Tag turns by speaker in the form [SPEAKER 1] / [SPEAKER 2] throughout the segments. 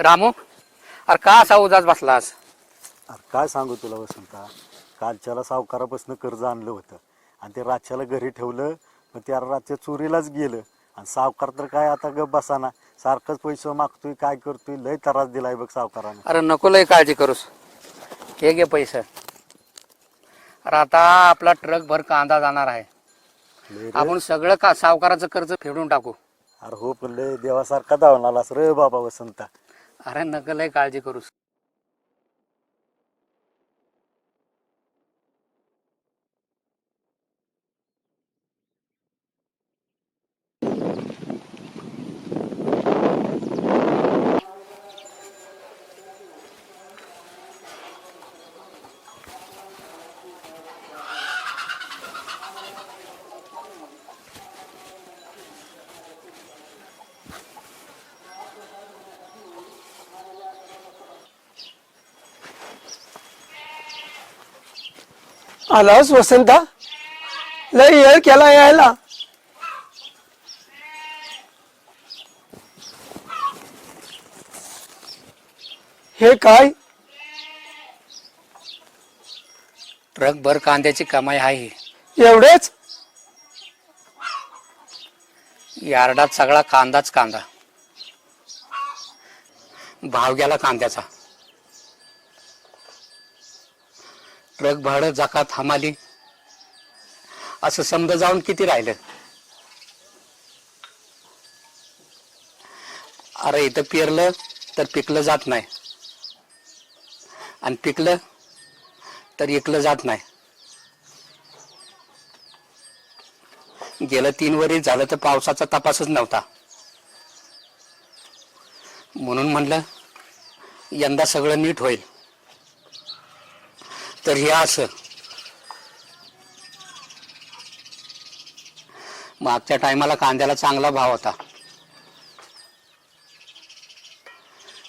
[SPEAKER 1] रामू अरे का असा उदास बसलास?
[SPEAKER 2] अरे काय सांगू तुला वसंता? कालच्याला सावकारापासून कर्ज आणलं होतं. आणि ते रातच्याला घरी ठेवलं मग त्या रातच्या चोरीलाच गेलं. आणि सावकार तर काय आता गप बसाना? सारखंच पैसे मागतोय काय करतोय? लय त्रास दिलाय बघ सावकारानं.
[SPEAKER 1] अरे नको लय काळजी करूस. हे घे पैसे. अरे आता आपला ट्रक भर कांदा जाणार आहे.
[SPEAKER 2] लय रे.
[SPEAKER 1] आपण सगळं का सावकाराचं कर्ज फेडून टाकू.
[SPEAKER 2] अरे हो पण लय देवासारखा धावून आलास रे बाबा वसंता.
[SPEAKER 1] अरे नको लय काळजी करूस.
[SPEAKER 3] आलास वसंता लय येळ केला यायला. हे काय?
[SPEAKER 1] ट्रक भर कांद्याची कमाई आहे.
[SPEAKER 3] एवढेच?
[SPEAKER 1] यार्डात सगळा कांदाच कांदा. भाव गेला कांद्याचा. ट्रक भाडं जकात हमाली असं समजा जाऊन किती राहिलं? अरे इथं पेरलं तर पिकलं जात नाही. आणि पिकलं तर इकलं जात नाही. गेलं तीन वरी झालं तर पावसाचा तपासच नव्हता. म्हणून म्हणलं यंदा सगळं नीट होईल. तर हे असं. मागच्या टायमाला कांद्याला चांगला भाव होता.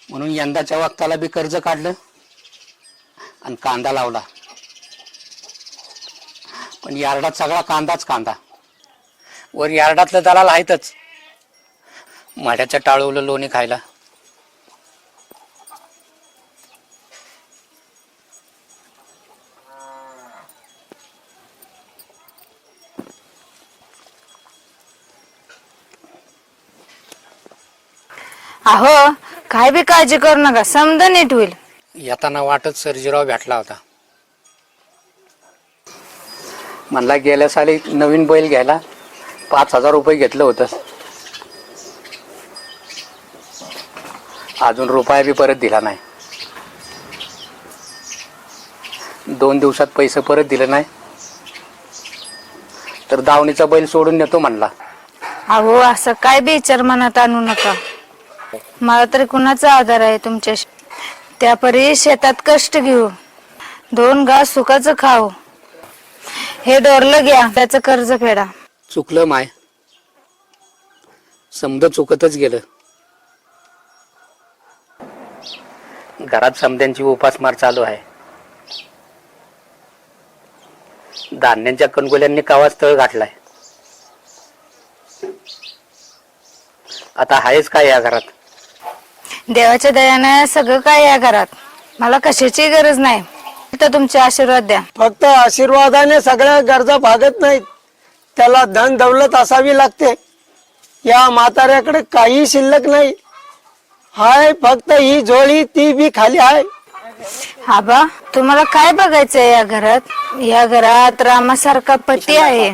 [SPEAKER 1] म्हणून यंदाच्या वक्ताला बी कर्ज काढलं आणि कांदा लावला. पण यार्डात सगळा कांदाच कांदा. वर यार्डातलं दलाल आहेतच. माड्याचं टाळवलं लोणी खायला.
[SPEAKER 4] अहो काय बी काळजी करू नका समजा नीट होईल.
[SPEAKER 1] येताना वाटत सर्जीराव भेटला होता. म्हणला गेल्या साली नवीन बैल घ्यायला पाच हजार रुपये घेतलं होतं. अजून रुपया बी परत दिला नाही. दोन दिवसात पैसे परत दिले नाही. तर दावणीचा बैल सोडून नेतो म्हणला.
[SPEAKER 4] अहो असं काय बी विचार मनात आणू नका. मला तरी कुणाचा आधार आहे तुमच्याशी? त्यापरी शेतात कष्ट घेऊ. दोन घास सुखाचं खाऊ. हे डोरलं घ्या त्याचं कर्ज फेडा.
[SPEAKER 1] चुकलं माय. समज चुकतच गेलं. घरात समद्यांची उपासमार चालू आहे. धान्यांच्या कणगोल्यांनी कावाच तळ गाठलाय आता आहेच काय या घरात?
[SPEAKER 4] देवाच्या दयानं सगळं काय या घरात? मला कशाची गरज नाही. तर तुमचे आशीर्वाद द्या.
[SPEAKER 3] फक्त आशीर्वादाने सगळ्या गरजा भागत नाहीत. त्याला धन दौलत असावी लागते. या म्हाताऱ्याकडे काही शिल्लक नाही. हाय फक्त ही जोळी ती बी खाली आहे
[SPEAKER 4] आबा तुम्हाला काय बघायचंय या घरात? या घरात रामासारखा पती आहे.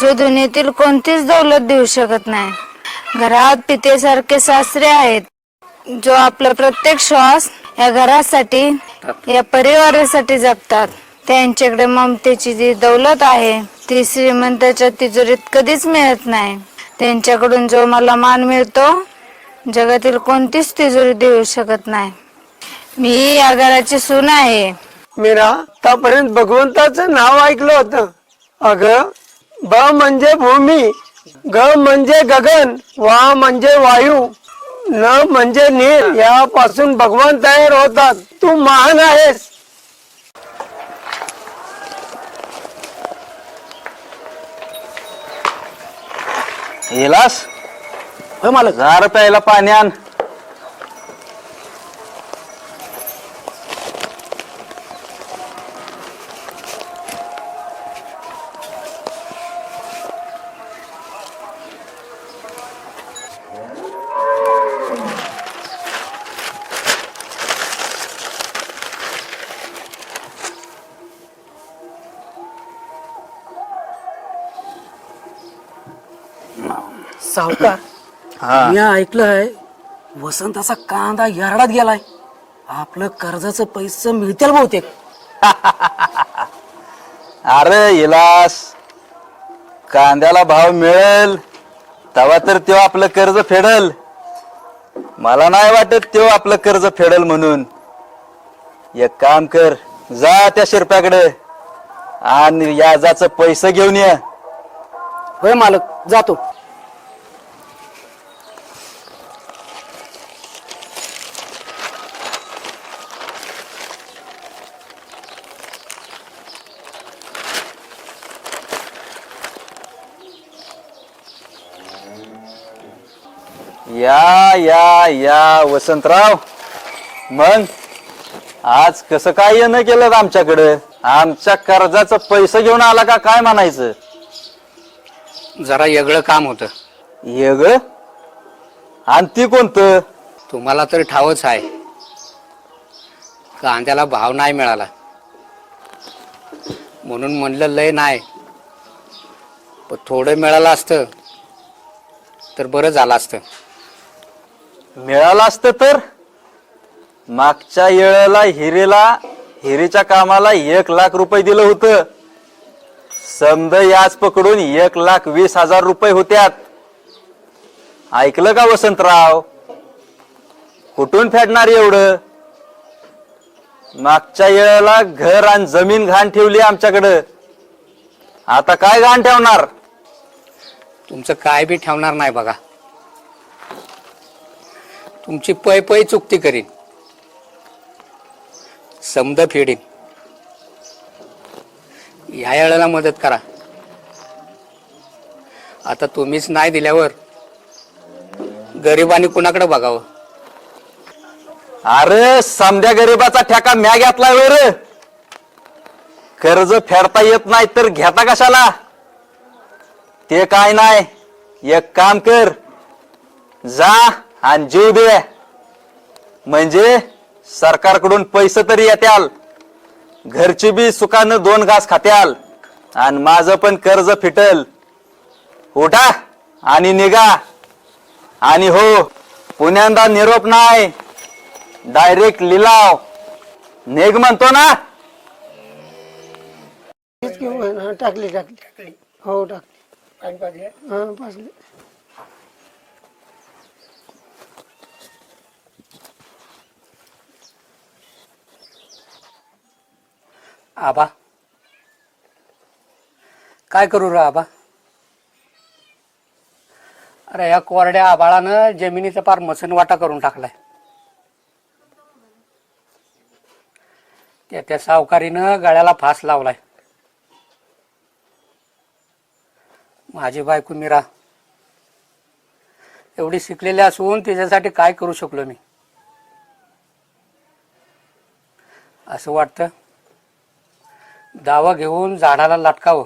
[SPEAKER 4] जो दुनियेतील कोणतीच दौलत देऊ शकत नाही. घरात पितेसारखे सासरे आहेत. जो आपला प्रत्येक श्वास या घरासाठी या परिवारासाठी जगतात त्यांच्याकडे ममतेची जी दौलत आहे ती श्रीमंताच्या तिजोरीत कधीच मिळत नाही. त्यांच्याकडून जो मला मान मिळतो जगातील कोणतीच तिजोरी देऊ शकत नाही. मी या घराची सून आहे.
[SPEAKER 3] मीरा आतापर्यंत भगवंताचं नाव ऐकलं होतं. अग ब म्हणजे भूमी ग म्हणजे गगन वा म्हणजे वायू. न म्हणजे नीर यापासून भगवान तयार होतात. तू महान आहेस.
[SPEAKER 5] येलास? होय मला गार प्यायला पाणी आण. सावकार
[SPEAKER 6] हा.
[SPEAKER 5] मी ऐकलंय वसंताचा कांदा यार्डात गेलाय. आपलं कर्जाचं पैसे मिळतील बहुतेक.
[SPEAKER 6] अरे इलास कांद्याला भाव मिळेल तेव्हा तर तो आपलं कर्ज फेडल. मला नाही वाटत तो आपलं कर्ज फेडल म्हणून. एक काम कर जा त्या शिरप्याकडे आणि याजाचं पैसे घेऊन ये.
[SPEAKER 5] होय मालक जातो.
[SPEAKER 6] या या या वसंतराव. मग आज कसं काय येणं केलं आमच्याकडे? आमच्या कर्जाचं पैसे घेऊन आला का काय म्हणायचं?
[SPEAKER 1] जरा वेगळं काम होतं.
[SPEAKER 6] येग आणि ती कोणतं?
[SPEAKER 1] तुम्हाला तर ठावच आहे. कांद्याला भाव नाही मिळाला. म्हणून म्हणलं लय नाही. पण थोडं मिळालं असतं तर बरं झालं असतं.
[SPEAKER 6] मिळालं असतं तर? मागच्या येळेला हिरेला हिरेच्या कामाला एक लाख रुपये दिलं होतं. समद याच पकडून एक लाख वीस हजार रुपये होत्यात. ऐकलं का वसंतराव? कुठून फेडणार एवढं? मागच्या येळेला घर आणि जमीन घाण ठेवली आमच्याकडं. आता काय घाण ठेवणार?
[SPEAKER 1] तुमचं काय बी ठेवणार नाही बघा. तुमची पै पै चुकती करीन. समद फेडीन. ह्या वेळेला मदत करा. आता तुम्हीच नाही दिल्यावर गरिबांनी कुणाकडे बघावं?
[SPEAKER 6] अरे समध्या गरीबाचा ठेका म्या घेतलाय वर कर्ज फेडता येत नाही तर घेता कशाला? ते काय नाही. एक काम कर. जा. आणि जीव दे. म्हणजे सरकारकडून पैसे तरी येत्याल. घरची बी सुखानं दोन घास खात्याल. आणि माझं पण कर्ज फिटल. उठा आणि निघा. आणि हो पुण्यांदा निरोप नाही. डायरेक्ट लिलाव. नेग म्हणतो ना.
[SPEAKER 3] हा, टाकली टाकली हो टाकली. हा पाजली
[SPEAKER 1] आबा? काय करू रे आबा? अरे या कोरड्या आबाळानं जमिनीचा पार मसन वाटा करून टाकलाय. त्या त्या सावकारीनं गळ्याला फास लावलाय. माझी बायको मीरा एवढी शिकलेली असून तिच्यासाठी काय करू शकलो मी? असं वाटतं? दावा घेऊन झाडाला लटकावं.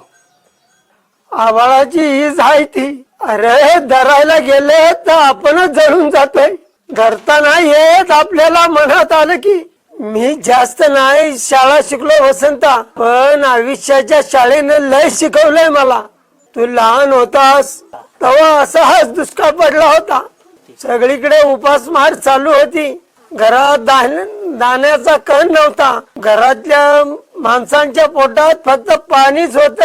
[SPEAKER 3] आभाळाची ही आहे ती. अरे धरायला गेले तर आपणच जळून जातोय. धरताना येत आपल्याला मनात आलं की मी जास्त नाही शाळा शिकलो वसंता पण आयुष्याच्या शाळेनं लय शिकवलंय मला. तू लहान होतास तेव्हा असा हाच दुष्काळ पडला होता. सगळीकडे उपासमार चालू होती. घरात दाण्याचा कण नव्हता. घरातल्या माणसांच्या पोटात फक्त पाणीच होत.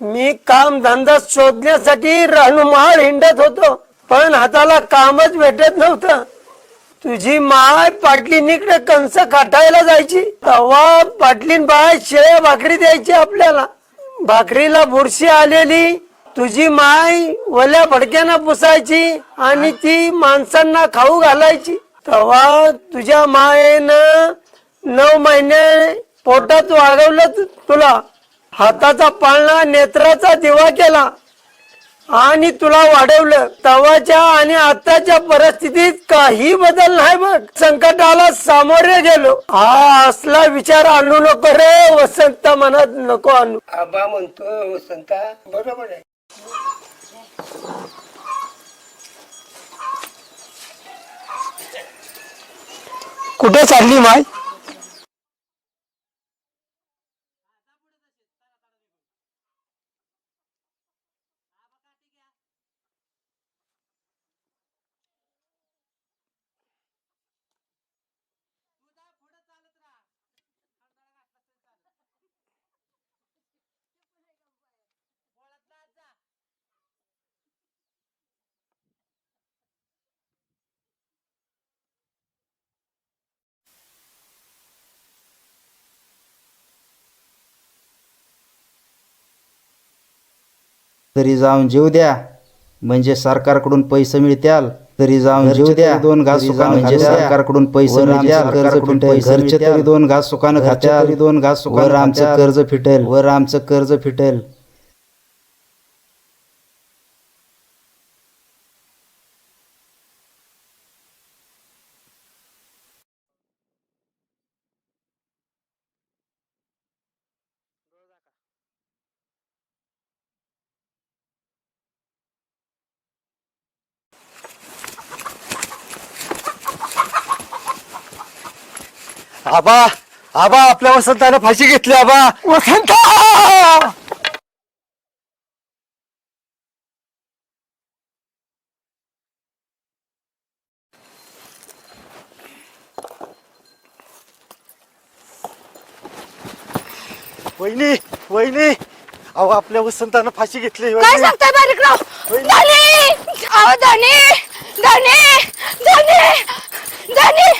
[SPEAKER 3] मी काम धंदा शोधण्यासाठी रणमाळ हिंडत होतो पण हाताला कामच भेटत नव्हतं. तुझी माय पाटलीनीकडे कंस काटायला जायची. तवा पाटलीन बाय शेळ्या भाकरी द्यायची आपल्याला. भाकरीला बुरशी आलेली तुझी माय वल्या फडक्यानं पुसायची आणि ती माणसांना खाऊ घालायची. तेव्हा तुझ्या मायेनं नऊ महिने पोटात वाढवलं तुला. हाताचा पाळणा नेत्राचा दिवा केला. आणि तुला वाढवलं. तवाच्या आणि आताच्या परिस्थितीत काही बदल नाही बघ. संकटाला सामोरे गेलो. हा असला विचार आणू नको रे वसंत मनात नको आणू.
[SPEAKER 7] आबा म्हणतो वसंता बरोबर आहे.
[SPEAKER 3] कुठे चालली माय?
[SPEAKER 8] तरी जाऊन जीव द्या. म्हणजे सरकारकडून पैसे मिळत्याल तरी जाऊन जीव द्या. दोन घास म्हणजे सरकारकडून पैसे मिळत्याल दोन घास सुखानं खात्या तरी दोन घास सुखानं आमचं कर्ज फिटेल. वर आमचं कर्ज फिटेल.
[SPEAKER 2] आबा आबा आपल्या वसंतानं फाशी घेतली आबा
[SPEAKER 3] वसंत
[SPEAKER 2] वहिनी वहिनी अहो आपल्या वसंतानं फाशी घेतली
[SPEAKER 4] काय
[SPEAKER 2] वहिनी.
[SPEAKER 4] सांगताय बारीकराव धनी अहो धनी धनी धनी